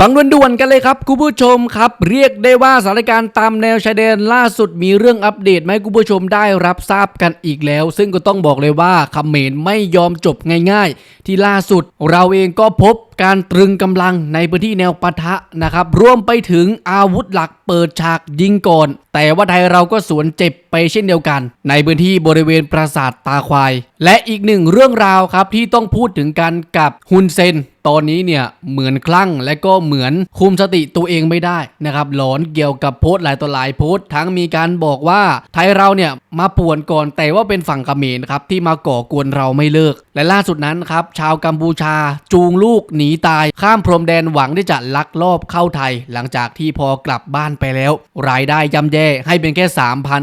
ฟังด่วนๆกันเลยครับคุณผู้ชมครับ เรียกได้ว่าสถานการณ์ตามแนวชายแดนล่าสุดมีเรื่องอัปเดตไหมคุณผู้ชมได้รับทราบกันอีกแล้ว ซึ่งก็ต้องบอกเลยว่าเขมรไม่ยอมจบง่าย ๆ ที่ล่าสุดเราเองก็พบ การตรึงกำลังในพื้นที่แนวปะทะนะครับรวมไปถึงอาวุธหลักเปิดฉากยิงก่อน แต่ว่าไทยเราก็สวนเจ็บไปเช่นเดียวกัน ในพื้นที่บริเวณปราสาทตาควาย และอีกหนึ่งเรื่องราวครับที่ต้องพูดถึงกันกับฮุนเซนตอนนี้เนี่ยเหมือนคลั่งและก็เหมือนคุมสติตัวเองไม่ได้นะครับหลอนเกี่ยวกับโพสต์หลายต่อหลายโพสต์ทั้งมีการบอกว่าไทยเราเนี่ยมาป่วนก่อนแต่ว่าเป็นฝั่งเมรครับที่มาก่อกวนเราไม่เลิก และล่าสุดนั้นครับชาวกัมพูชาจูงลูกหนีตายข้ามพรมแดนหวังที่จะลักลอบเข้าไทย หลังจากที่พอกลับบ้านไปแล้ว รายได้ย่ำแย่ให้เป็นแค่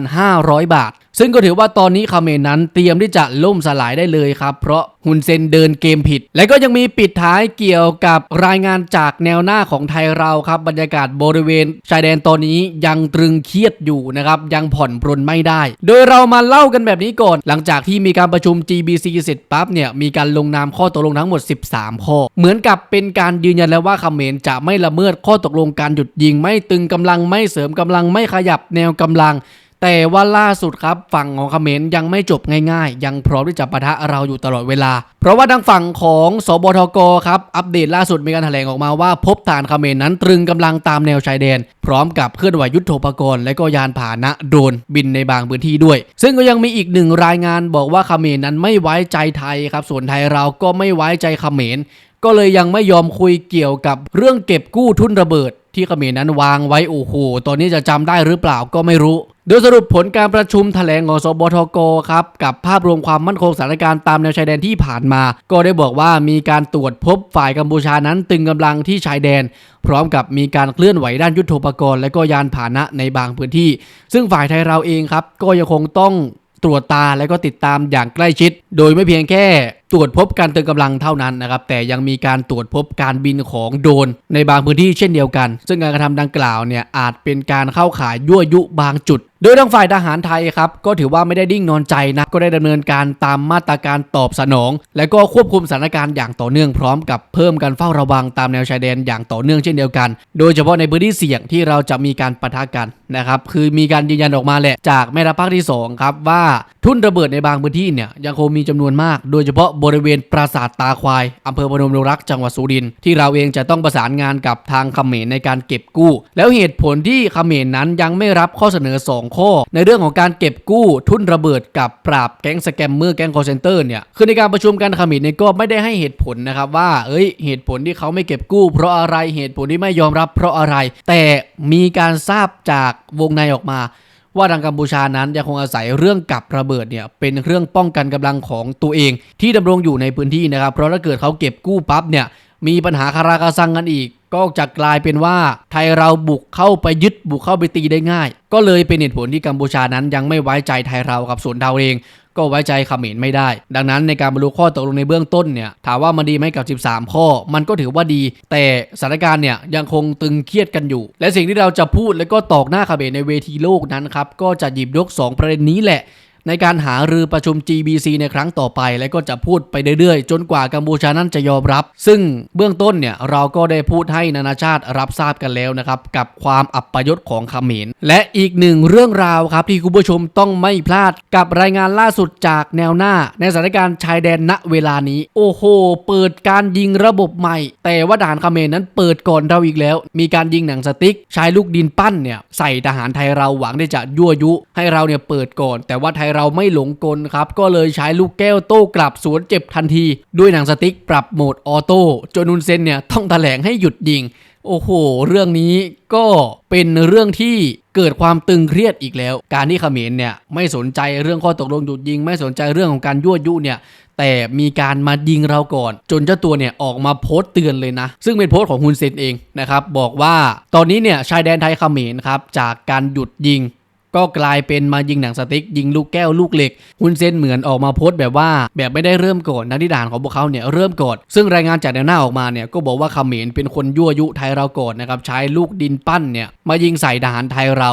3,500 บาท ซึ่งก็ถือว่าตอนนี้เมรนั้นเตรียมที่จะล่มสลายได้เลยครับ เพราะฮุนเซนเดินเกมผิด และก็ยังมีปิดท้ายเกี่ยวกับรายงานจากแนวหน้าของไทยเราครับ บรรยากาศบริเวณชายแดนตอนนี้ยังตรึงเครียดอยู่นะครับ ยังผ่อนปรนไม่ได้ โดยเรามาเล่ากันแบบนี้ก่อน หลังจากที่มีการประชุม GBC เสร็จปั๊บเนี่ยมีการลงนามข้อตกลงทั้งหมด 13 ข้อ เหมือนกับเป็นการยืนยันแล้วว่าเมรจะไม่ละเมิดข้อตกลงการหยุดยิง ไม่ตึงกำลังไม่เสริมกำลังไม่ขยับแนวกำลัง แต่ว่าล่าสุดครับฝั่งของเขมรยังไม่จบง่ายๆ ยังพร้อมที่จะปะทะเราอยู่ตลอดเวลา เพราะว่าทางฝั่งของสบทกครับอัปเดตล่าสุดมีการแถลงออกมาว่า พบฐานเขมรนั้นตรึงกำลังตามแนวชายแดน พร้อมกับเคลื่อนไหวยุทโธปกรณ์และก็ยานพาหนะโดนบินในบางพื้นที่ด้วย ซึ่งก็ยังมีอีกหนึ่งรายงานบอกว่าเขมรนั้นไม่ไว้ใจไทยครับส่วนไทยเราก็ไม่ไว้ใจเขมรก็เลยยังไม่ยอมคุยเกี่ยวกับเรื่องเก็บกู้ทุนระเบิด ที่เขมรนั้นวางไว้โอ้โหตอนนี้จะจำได้หรือเปล่าก็ไม่รู้โดยสรุปผลการประชุมแถลงของสบทกครับกับภาพรวมความมั่นคงสถานการณ์ตามแนวชายแดนที่ผ่านมา ก็ได้บอกว่ามีการตรวจพบฝ่ายกัมพูชานั้นตึงกำลังที่ชายแดน พร้อมกับมีการเคลื่อนไหวด้านยุทโธปกรณ์และก็ยานพาหนะในบางพื้นที่ ซึ่งฝ่ายไทยเราเองครับก็ยังคงต้องตรวจตาและก็ติดตามอย่างใกล้ชิด โดยไม่เพียงแค่ตรวจพบการเติมกำลังเท่านั้นนะครับแต่ยังมีการตรวจพบการบินของโดนในบางพื้นที่เช่นเดียวกัน ซึ่งการกระทำดังกล่าวเนี่ยอาจเป็นการเข้าข่ายยั่วยุบางจุดโดยทางฝ่ายทหารไทยครับก็ถือว่าไม่ได้ดิ้งนอนใจนะก็ได้ดำเนินการตามมาตรการตอบสนอง และก็ควบคุมสถานการณ์อย่างต่อเนื่องพร้อมกับเพิ่มการเฝ้าระวังตามแนวชายแดนอย่างต่อเนื่องเช่นเดียวกัน โดยเฉพาะในพื้นที่เสี่ยงที่เราจะมีการปะทะกันนะครับคือมีการยืนยันออกมาแหละจากแม่ทัพภาคที่สองครับว่าทุ่นระเบิดในบางพื้นที่เนี่ยยังคงมีจำนวนมาก โดยเฉพาะบริเวณปราสาทตาควายอำเภอพนมดงรักจังหวัดสุรินทร์ที่เราเองจะต้องประสานงานกับทางเขมรในการเก็บกู้ แล้วเหตุผลที่เขมรนั้นยังไม่รับข้อเสนอ 2 ข้อ ในเรื่องของการเก็บกู้ทุนระเบิดกับปราบแก๊งสแกมเมอร์แก๊งคอร์เซนเตอร์เนี่ยคือในการประชุมกันเขมรเนี่ยก็ไม่ได้ให้เหตุผลนะครับว่า เอ้ย เหตุผลที่เขาไม่เก็บกู้ เพราะอะไรเหตุผลที่ไม่ยอมรับเพราะอะไร แต่มีการทราบจากวงในออกมา ว่าทางกัมพูชานั้นยังคงอาศัยเรื่องกับระเบิดเนี่ยเป็นเรื่องป้องกันกำลังของตัวเอง ที่ดำรงอยู่ในพื้นที่นะครับ เพราะถ้าเกิดเขาเก็บกู้ปั๊บเนี่ยมีปัญหาคาราคาซังกันอีก ก็จะกลายเป็นว่าไทยเราบุกเข้าไปยึดบุกเข้าไปตีได้ง่าย ก็เลยเป็นเหตุผลที่กัมพูชานั้นยังไม่ไว้ใจไทยเรากับส่วนเราเองก็ไว้ใจเขมรไม่ได้ ดังนั้นในการบรรลุข้อตกลงในเบื้องต้นเนี่ยถามว่ามันดีไหมกับ 13 ข้อ มันก็ถือว่าดี แต่สถานการณ์เนี่ยยังคงตึงเครียดกันอยู่ และสิ่งที่เราจะพูดและก็ตอกหน้าเขมรในเวทีโลกนั้นครับก็จะหยิบยก 2 ประเด็นนี้แหละ ในการหารือประชุม GBC ในครั้งต่อไป และก็จะพูดไปเรื่อยๆ จนกว่ากัมพูชานั้นจะยอมรับ ซึ่งเบื้องต้นเนี่ยเราก็ได้พูดให้นานาชาติรับทราบกันแล้วนะครับกับความอับปยศของเขมร และอีกหนึ่งเรื่องราวครับที่คุณผู้ชมต้องไม่พลาดกับรายงานล่าสุดจากแนวหน้า ในสถานการณ์ชายแดนณเวลานี้ โอ้โห เปิดการยิงระบบใหม่ แต่ว่าทหารเขมรนั้นเปิดก่อนเราอีกแล้ว มีการยิงหนังสติ๊กใช้ลูกดินปั้นเนี่ยใส่ทหารไทยเราหวังที่จะยั่วยุ ให้เราเนี่ยเปิดก่อน แต่ว่าไทยเราไม่หลงกลครับ ก็เลยใช้ลูกแก้วโต้กลับสวนเจ็บทันที ด้วยหนังสติ๊กปรับโหมดออโต้จนนุนเซนเนี่ยต้องแถลงให้หยุดยิง โอ้โห เรื่องนี้ก็เป็นเรื่องที่เกิดความตึงเครียดอีกแล้ว การที่เขมรเนี่ยไม่สนใจเรื่องข้อตกลงหยุดยิง ไม่สนใจเรื่องของการยั่วยุเนี่ยแต่มีการมายิงเราก่อน จนเจ้าตัวเนี่ยออกมาโพสต์เตือนเลยนะ ซึ่งเป็นโพสต์ของฮุนเซนเองนะครับ บอกว่าตอนนี้เนี่ยชายแดนไทยเขมรครับจากการหยุดยิง ก็กลายเป็นมายิงหนังสติ๊กยิงลูกแก้วลูกเหล็กฮุนเซนเหมือนออกมาโพสต์แบบว่า แบบไม่ได้เริ่มก่อนนักที่ด่านของพวกเขาเนี่ยเริ่มก่อนซึ่งรายงานจากแนวหน้าออกมาเนี่ยก็บอกว่าเขมรเป็นคนยั่วยุไทยเราก่อนนะครับใช้ลูกดินปั้นเนี่ยมายิงใส่ทหารไทยเรา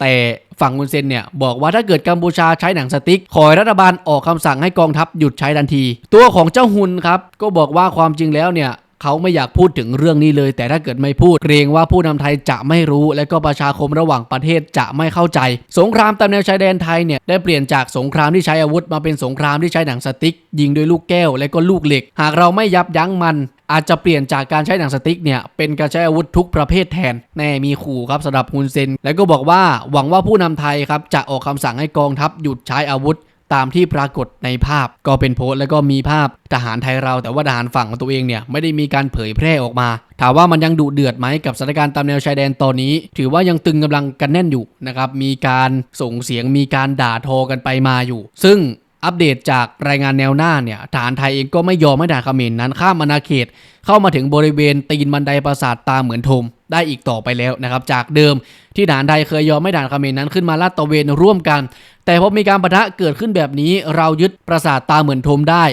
แต่ฝั่งฮุนเซนเนี่ยบอกว่าถ้าเกิดกัมพูชาใช้หนังสติ๊กขอรัฐบาลออกคำสั่งให้กองทัพหยุดใช้ทันที ตัวของเจ้าฮุนครับก็บอกว่าความจริงแล้วเนี่ย เขาไม่อยากพูดถึงเรื่องนี้เลย แต่ถ้าเกิดไม่พูดเกรงว่าผู้นำไทยจะไม่รู้ และก็ประชาคมระหว่างประเทศจะไม่เข้าใจ สงครามตามแนวชายแดนไทยเนี่ยได้เปลี่ยนจากสงครามที่ใช้อาวุธมาเป็นสงครามที่ใช้หนังสติ๊ก ยิงด้วยลูกแก้วและก็ลูกเหล็ก หากเราไม่ยับยั้งมันอาจจะเปลี่ยนจากการใช้หนังสติ๊กเนี่ยเป็นการใช้อาวุธทุกประเภทแทน แน่มีขู่ครับสำหรับฮุนเซน แล้วก็บอกว่าหวังว่าผู้นำไทยครับจะออกคำสั่งให้กองทัพหยุดใช้อาวุธ ตามที่ปรากฏในภาพก็เป็นโพสต์แล้วก็มีภาพทหารไทยเราแต่ว่าทหารฝั่งของตัวเองเนี่ยไม่ได้มีการเผยแพร่ออกมา ถามว่ามันยังดุเดือดไหมกับสถานการณ์ตามแนวชายแดนตอนนี้ ถือว่ายังตึงกำลังกันแน่นอยู่นะครับมีการส่งเสียงมีการด่าทอกันไปมาอยู่ ซึ่ง อัปเดตจากรายงานแนวหน้าเนี่ยฐานไทยเองก็ไม่ยอมให้ทหารเขมรนั้นข้ามอาณาเขต เข้ามาถึงบริเวณตีนบันไดปราสาทตาเหมือนทมได้อีกต่อไปแล้วนะครับ จากเดิมที่ฐานไทยเคยยอมให้ทหารเขมรนั้นขึ้นมาลาดตระเวนร่วมกัน แต่พอมีการปะทะเกิดขึ้นแบบนี้ เรายึดปราสาทตาเหมือนทมได้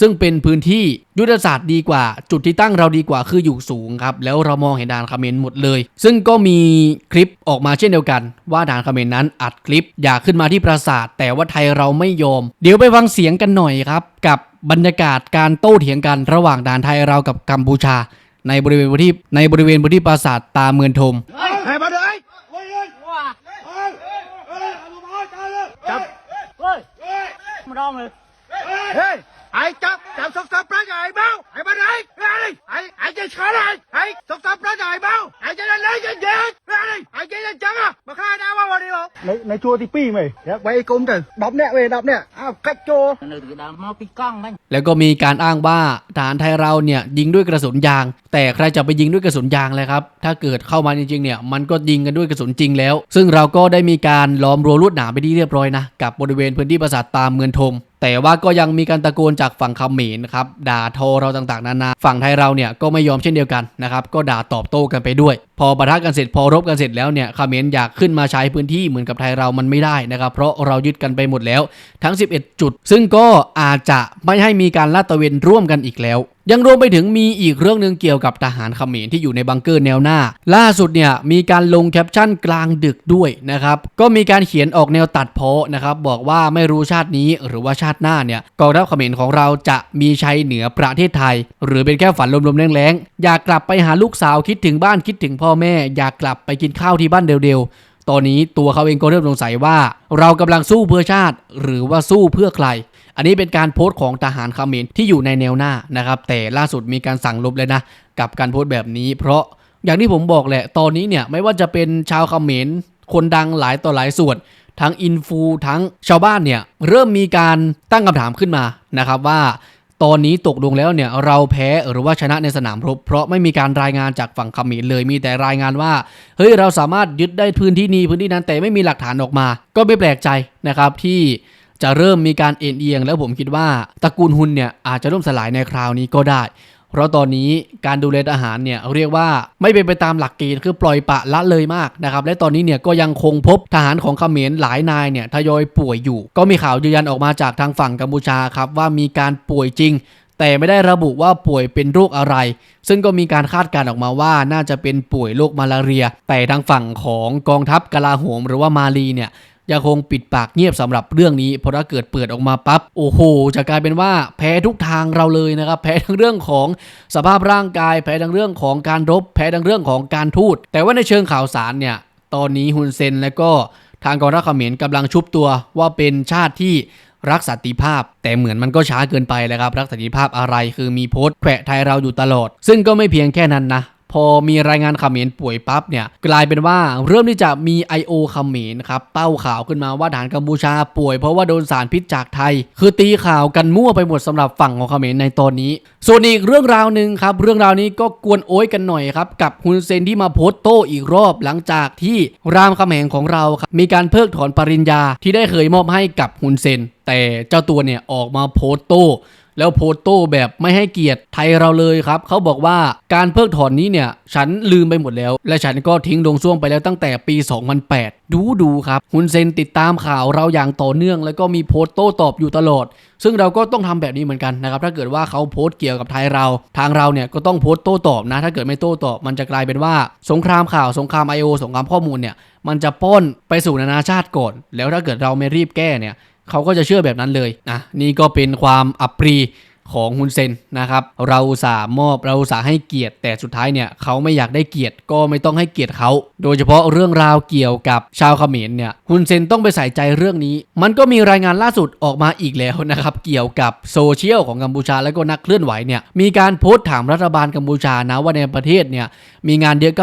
ซึ่งเป็นพื้นที่ยุทธศาสตร์ดีกว่า จุดที่ตั้งเราดีกว่าคืออยู่สูงครับ แล้วเรามองเห็นด่านเขมรหมดเลย ซึ่งก็มีคลิปออกมาเช่นเดียวกัน ว่าด่านเขมรนั้นอัดคลิป อยากขึ้นมาที่ปราสาท แต่ว่าไทยเราไม่ยอม เดี๋ยวไปฟังเสียงกันหน่อยครับ กับบรรยากาศการโต้เถียงกันระหว่างด่านไทยเรากับกัมพูชา ในบริเวณพื้นที่ในบริเวณพื้นที่ปราสาทตาเมืองทม Hai bà đợi Wow. Chập Ôi, mà đo người. 開いた Chập sụp sụp ra rồi bao Hãy bà đợi Ra đi Hãy Hãy chơi khó lại Hãy sụp sụp ra rồi bao Hãy chơi lên lấy trên gì Ra đi Hãy chơi lên trắng à Mà khai đau bao đi không Này này chua thì pi mày Quay cung từ Đọc nè về đọc nè À cách chua Nữ tự đào mau pi con đấy. แล้วก็มีการอ้างว่าทหารไทยเราเนี่ยยิงด้วยกระสุนยาง แต่ใครจะไปยิงด้วยกระสุนยางเลยครับ ถ้าเกิดเข้ามาจริงๆเนี่ยมันก็ยิงกันด้วยกระสุนจริงแล้ว ซึ่งเราก็ได้มีการล้อมรั้วลวดหนามไปที่เรียบร้อยนะกับบริเวณพื้นที่ปราสาทตามเมืองทม แต่ว่าก็ยังมีการตะโกนจากฝั่งเขมรครับด่าโทรเราต่างๆนานา ฝั่งไทยเราเนี่ยก็ไม่ยอมเช่นเดียวกันนะครับก็ด่าตอบโต้กันไปด้วย พอปะทะกันเสร็จพอรบกันเสร็จแล้วเนี่ยเขมรอยากขึ้นมาใช้พื้นที่เหมือนกับไทยเรามันไม่ได้นะครับ เพราะเรายึดกันไปหมดแล้วทั้ง 11 จุด ซึ่งก็อาจจะไม่ให้มีการลาดตระเวนร่วมกันอีกแล้ว ยังรวมไปถึงมีอีกเรื่องหนึ่งเกี่ยวกับทหารเขมรที่อยู่ในบังเกอร์แนวหน้า ล่าสุดเนี่ยมีการลงแคปชั่นกลางดึกด้วยนะครับก็มีการเขียนออกแนวตัดเพาะนะครับบอกว่าไม่รู้ชาตินี้หรือว่าชาติหน้าเนี่ยกองทัพเขมรของเราจะมีชัยเหนือประเทศไทย หรือเป็นแค่ฝันลมๆแรงๆอยากกลับไปหาลูกสาวคิดถึงบ้านคิดถึงพ่อแม่อยากกลับไปกินข้าวที่บ้านเร็วๆ ตอนนี้ตัวเขาเองก็เริ่มสงสัยว่า เรากำลังสู้เพื่อชาติ หรือว่าสู้เพื่อใคร อันนี้เป็นการโพสต์ของทหารเขมรที่อยู่ในแนวหน้านะครับ แต่ล่าสุดมีการสั่งลบเลยนะ กับการโพสต์แบบนี้ เพราะอย่างที่ผมบอกแหละ ตอนนี้เนี่ยไม่ว่าจะเป็นชาวเขมรคนดังหลายต่อหลายส่วนทั้งอินฟูทั้งชาวบ้านเนี่ยเริ่มมีการตั้งคำถามขึ้นมานะครับว่า ตอนนี้ตกลงแล้วเนี่ยเราแพ้หรือว่าชนะในสนามรบ เพราะไม่มีการรายงานจากฝั่งเขมรเลยมีแต่รายงานว่าเฮ้ยเราสามารถยึดได้พื้นที่นี้พื้นที่นั้นแต่ไม่มีหลักฐานออกมา ก็ไม่แปลกใจนะครับที่จะเริ่มมีการเอ็นเอียง แล้วผมคิดว่าตระกูลฮุนเนี่ยอาจจะล่มสลายในคราวนี้ก็ได้ เพราะตอนนี้การดูแลทหารเนี่ยเรียกว่าไม่เป็นไปตามหลักเกณฑ์คือปล่อยปะละเลยมากนะครับและตอนนี้เนี่ยก็ยังคงพบทหารของเขมรหลายนายเนี่ยทยอยป่วยอยู่ ก็มีข่าวยืนยันออกมาจากทางฝั่งกัมพูชาครับว่ามีการป่วยจริง แต่ไม่ได้ระบุว่าป่วยเป็นโรคอะไร ซึ่งก็มีการคาดการณ์ออกมาว่าน่าจะเป็นป่วยโรคมาลาเรีย แต่ทางฝั่งของกองทัพกลาโหม หรือว่ามาลีเนี่ย ยังคงปิดปากเงียบสำหรับเรื่องนี้เพราะถ้าเกิดเปิดออกมาปั๊บโอ้โหจะกลายเป็นว่าแพ้ทุกทางเราเลยนะครับแพ้ทั้งเรื่องของสภาพร่างกาย แพ้ทั้งเรื่องของการรบ แพ้ทั้งเรื่องของการทูตแต่ว่าในเชิงข่าวสารเนี่ยตอนนี้ฮุนเซนและก็ทางกองทัพเขมรกำลังชุบตัวว่าเป็นชาติที่รักสันติภาพ แต่เหมือนมันก็ช้าเกินไปแล้วครับ รักสันติภาพอะไรคือมีโพสต์แขวะไทยเราอยู่ตลอด ซึ่งก็ไม่เพียงแค่นั้นนะ พอมีรายงานเขมรป่วยปั๊บเนี่ยกลายเป็นว่าเริ่มที่จะมี I.O. เขมรครับเต้าข่าวขึ้นมาว่าทหารกัมพูชาป่วยเพราะว่าโดนสารพิษจากไทย คือตีข่าวกันมั่วไปหมดสำหรับฝั่งของเขมรในตอนนี้ ส่วนอีกเรื่องราวหนึ่งครับเรื่องราวนี้ก็กวนโอยกันหน่อยครับกับฮุนเซนที่มาโพสต์โต้อีกรอบหลังจากที่รามคำแหงของเราครับมีการเพิกถอนปริญญาที่ได้เคยมอบให้กับฮุนเซนแต่เจ้าตัวเนี่ยออกมาโพสต์โต้ แล้วโพสต์โต้แบบไม่ให้เกียรติไทยเราเลยครับ เขาบอกว่าการเพิกถอนนี้เนี่ย ฉันลืมไปหมดแล้ว และฉันก็ทิ้งลงช่วงไปแล้วตั้งแต่ปี 2008 ดูดูครับฮุนเซนติดตามข่าวเราอย่างต่อเนื่อง แล้วก็มีโพสต์โต้ตอบอยู่ตลอด ซึ่งเราก็ต้องทำแบบนี้เหมือนกันนะครับ ถ้าเกิดว่าเขาโพสต์เกี่ยวกับไทยเรา ทางเราเนี่ยก็ต้องโพสต์โต้ตอบนะ ถ้าเกิดไม่โต้ตอบ มันจะกลายเป็นว่าสงครามข่าวสงคราม I.O. สงครามข้อมูลเนี่ยมันจะป้นไปสู่นานาชาติก่อน แล้วถ้าเกิดเราไม่รีบแก้เนี่ย เขาก็จะเชื่อแบบนั้นเลยนะนี่ก็เป็นความอัปรี ของฮุนเซนนะครับ เราสาหมอบเราสาให้เกียรติ แต่สุดท้ายเนี่ยเขาไม่อยากได้เกียรติก็ไม่ต้องให้เกียรติเขา โดยเฉพาะเรื่องราวเกี่ยวกับชาวเขมรเนี่ยฮุนเซนต้องไปใส่ใจเรื่องนี้ มันก็มีรายงานล่าสุดออกมาอีกแล้วนะครับ เกี่ยวกับโซเชียลของกัมพูชาแล้วก็นักเคลื่อนไหวเนี่ยมีการโพสต์ถามรัฐบาลกัมพูชานะว่าในประเทศเนี่ยมีงานเยอะ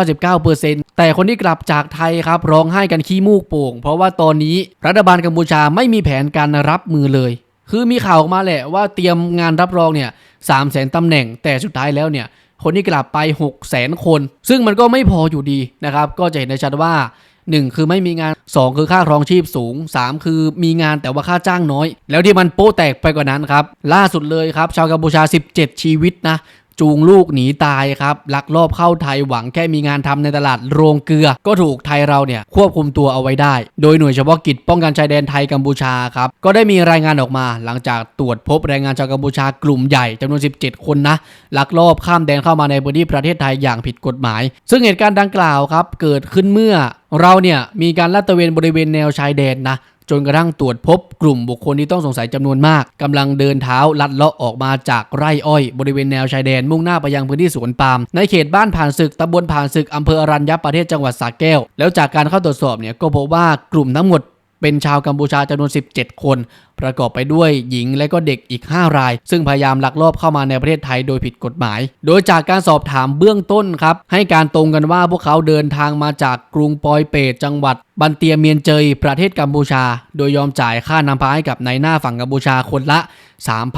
99%แต่คนที่กลับจากไทยครับร้องไห้กันขี้มูกโป่ง เพราะว่าตอนนี้รัฐบาลกัมพูชาไม่มีแผนการรับมือเลย คือมีข่าวออกมาแหละว่าเตรียมงานรับรองเนี่ยสามแสนตำแหน่งแต่สุดท้ายแล้วเนี่ยคนที่กลับไป 6 0แสนคน ซึ่งมันก็ไม่พออยู่ดีนะครับ ก็จะเห็นได้ชัดว่า 1 คือไม่มีงาน 2 คือค่าครองชีพสูง 3 คือมีงานแต่ว่าค่าจ้างน้อย แล้วที่มันโป๊ะแตกไปกว่านั้นครับ ล่าสุดเลยครับ ชาวกัมพูชา 17 ชีวิตนะ จูงลูกหนีตายครับลักลอบเข้าไทยหวังแค่มีงานทำในตลาดโรงเกลือ ก็ถูกไทยเราเนี่ยควบคุมตัวเอาไว้ได้ โดยหน่วยเฉพาะกิจป้องกันชายแดนไทยกัมพูชาครับก็ได้มีรายงานออกมา หลังจากตรวจพบแรงงานชาวกัมพูชากลุ่มใหญ่จำนวน 17 คนนะลักลอบข้ามแดนเข้ามาในพื้นที่ประเทศไทยอย่างผิดกฎหมาย ซึ่งเหตุการณ์ดังกล่าวครับเกิดขึ้นเมื่อเราเนี่ยมีการลาดตระเวนบริเวณแนวชายแดนนะ จนกระทั่งตรวจพบกลุ่มบุคคลที่ต้องสงสัยจำนวนมากกำลังเดินเท้าลัดเลาะออกมาจากไร่อ้อย บริเวณแนวชายแดนมุ่งหน้าไปยังพื้นที่สวนปาล์มในเขตบ้านผ่านศึกตำบลผ่านศึกอำเภออรัญญประเทศจังหวัดสระแก้ว แล้วจากการเข้าตรวจสอบเนี่ยก็พบว่ากลุ่มทั้งหมด เป็นชาวกัมพูชาจำนวน 17 คน ประกอบไปด้วยหญิงและก็เด็กอีก 5 ราย ซึ่งพยายามลักลอบเข้ามาในประเทศไทยโดยผิดกฎหมาย โดยจากการสอบถามเบื้องต้นครับ ให้การตรงกันว่าพวกเขาเดินทางมาจากกรุงปอยเปตจังหวัด บันเตียเมียนเจยประเทศกัมพูชา โดยยอมจ่ายค่านำพาให้กับนายหน้าฝั่งกัมพูชาคนละ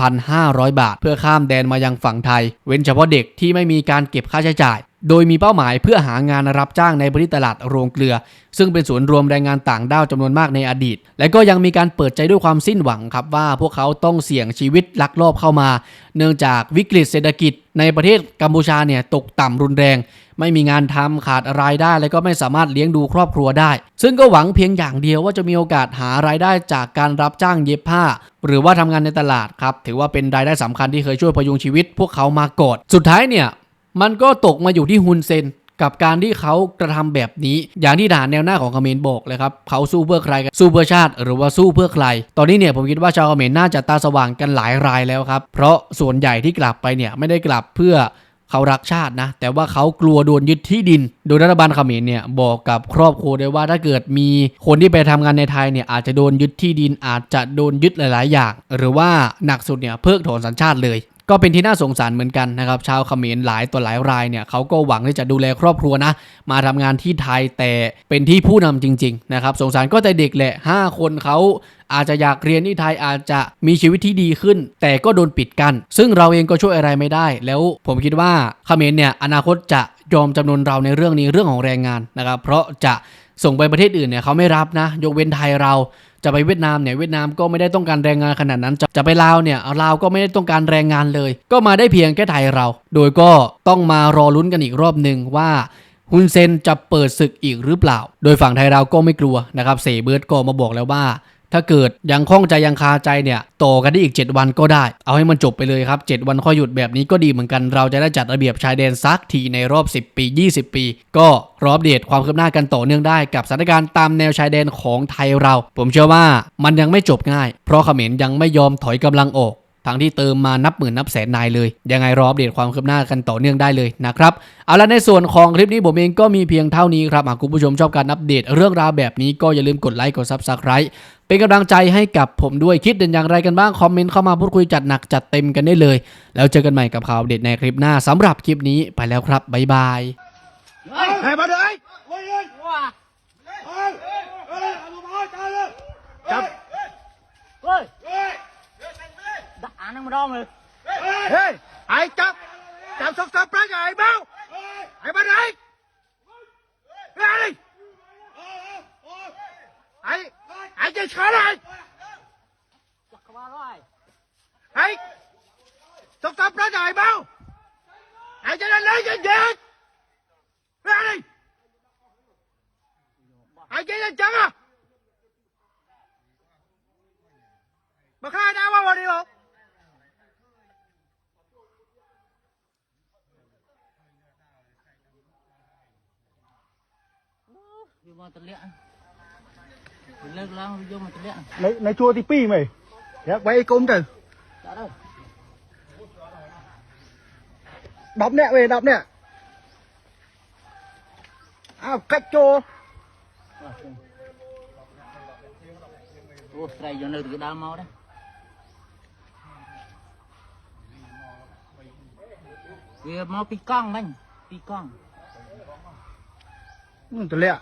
3,500 บาท เพื่อข้ามแดนมายังฝั่งไทย เว้นเฉพาะเด็กที่ไม่มีการเก็บค่าใช้จ่าย โดยมีเป้าหมายเพื่อหางานรับจ้างในพื้นที่ตลาดโรงเกลือ ซึ่งเป็นศูนย์รวมแรงงานต่างด้าวจำนวนมากในอดีต และก็ยังมีการเปิดใจด้วยความสิ้นหวังครับว่าพวกเขาต้องเสี่ยงชีวิตลักลอบเข้ามา เนื่องจากวิกฤตเศรษฐกิจ ในประเทศกัมพูชาเนี่ยตกต่ำรุนแรง ไม่มีงานทำขาดรายได้ และก็ไม่สามารถเลี้ยงดูครอบครัวได้ ซึ่งก็หวังเพียงอย่างเดียวว่าจะมีโอกาสหารายได้จากการรับจ้างเย็บผ้า หรือว่าทำงานในตลาดครับถือว่าเป็นรายได้สำคัญที่เคยช่วยพยุงชีวิต พวกเขามาก่อนสุดท้ายเนี่ย มันก็ตกมาอยู่ที่ฮุนเซนกับการที่เขากระทำแบบนี้ อย่างที่ด่านแนวหน้าของเขมรบอกเลยครับเขาสู้เพื่อใครกันสู้เพื่อชาติ หรือว่าสู้เพื่อใคร ตอนนี้เนี่ยผมคิดว่าชาวเขมรน่าจะตาสว่างกันหลายรายแล้วครับ เพราะส่วนใหญ่ที่กลับไปเนี่ยไม่ได้กลับเพื่อเขารักชาตินะ แต่ว่าเขากลัวโดนยึดที่ดิน โดยรัฐบาลเขมรเนี่ยบอกกับครอบครัวได้วยว่าถ้าเกิดมีคนที่ไปทำงานในไทยเนี่ยอาจจะโดนยึดที่ดินอาจจะโดนยึดหลาย ๆ อย่าง หรือว่าหนักสุดเนี่ยเพิกถอนสัญชาติเลย ก็เป็นที่น่าสงสารเหมือนกันนะครับ ชาวเขมรหลายตัวหลายรายเนี่ยเขาก็หวังที่จะดูแลครอบครัวนะ มาทำงานที่ไทยแต่เป็นที่ผู้นำจริง ๆ นะครับ สงสารก็แต่เด็กแหละ 5 คนเขาอาจจะอยากเรียนที่ไทยอาจจะมีชีวิตที่ดีขึ้น แต่ก็โดนปิดกัน้นซึ่งเราเองก็ช่วยอะไรไม่ได้ แล้วผมคิดว่าเขมรเนี่ยอนาคตจะ ยอมจำนวนเราในเรื่องนี้เรื่องของแรงงานนะครับ เพราะจะส่งไปประเทศอื่นเนี่ยเขาไม่รับนะ ยกเว้นไทยเราจะไปเวียดนามเนี่ยเวียดนามก็ไม่ได้ต้องการแรงงานขนาดนั้นจะจะไปลาวเนี่ยลาวก็ไม่ได้ต้องการแรงงานเลย ก็มาได้เพียงแค่ไทยเรา โดยก็ต้องมารอลุ้นกันอีกรอบหนึ่งว่าฮุนเซนจะเปิดศึกอีกหรือเปล่า โดยฝั่งไทยเราก็ไม่กลัวนะครับเสเบิร์ดก็มาบอกแล้วว่า ถ้าเกิดยังคล้องใจยังคาใจเนี่ยต่อกันได้อีก 7 วันก็ได้ เอาให้มันจบไปเลยครับ 7 วันค่อยหยุดแบบนี้ก็ดีเหมือนกัน เราจะได้จัดระเบียบชายแดนซักทีในรอบ 10 ปี 20 ปี ก็รอบเดตความคืบหน้ากันต่อเนื่องได้กับสถานการณ์ตามแนวชายแดนของไทยเรา ผมเชื่อว่ามันยังไม่จบง่าย เพราะเขมรยังไม่ยอมถอยกำลังออก ทั้งที่เติมมานับหมื่นนับแสนนายเลย ยังไงรออัปเดตความคืบหน้ากันต่อเนื่องได้เลยนะครับ เอาละในส่วนของคลิปนี้ผมเองก็มีเพียงเท่านี้ครับ หากคุณผู้ชมชอบการอัปเดตเรื่องราวแบบนี้ก็อย่าลืมกดไลค์กด Subscribe เป็นกำลังใจให้กับผมด้วยคิดเด่นอย่างไรกันบ้าง คอมเมนต์เข้ามาพูดคุยจัดหนักจัดเต็มกันได้เลย แล้วเจอกันใหม่กับข่าวอัปเดตในคลิปหน้าสำหรับคลิปนี้ไปแล้วครับบ๊ายบาย Hey, mà đợi! Lên lên! ว้า Ê, ê, ăn một hơi, cao lên! Chậm! เฮ้ย Ê, ด่านั่งมาร้องเลย ê, ai chậm! Chậm xuống sập ra rồi, ai báo! Ai bắt đây! Ra đi! Ai, ai chơi khó này! จักรวาลร้อย Ai! Xuống sập ra rồi, ai báo! Ai chơi lên lấy cái gì? Ra đi! Ai chơi lên trắng à? Mà khai đau bao đi không? อยู่มาตะเลียเลิกแล้วอยู่มาต lấy lấy chua thì pi mày dạ quay côm trừ đọc nè về đọc nè à cách chô អូស្រ័យយកនៅទីដើមមកដែរវាមកពីកង់មិញពីកង់នឹងតម្លាក់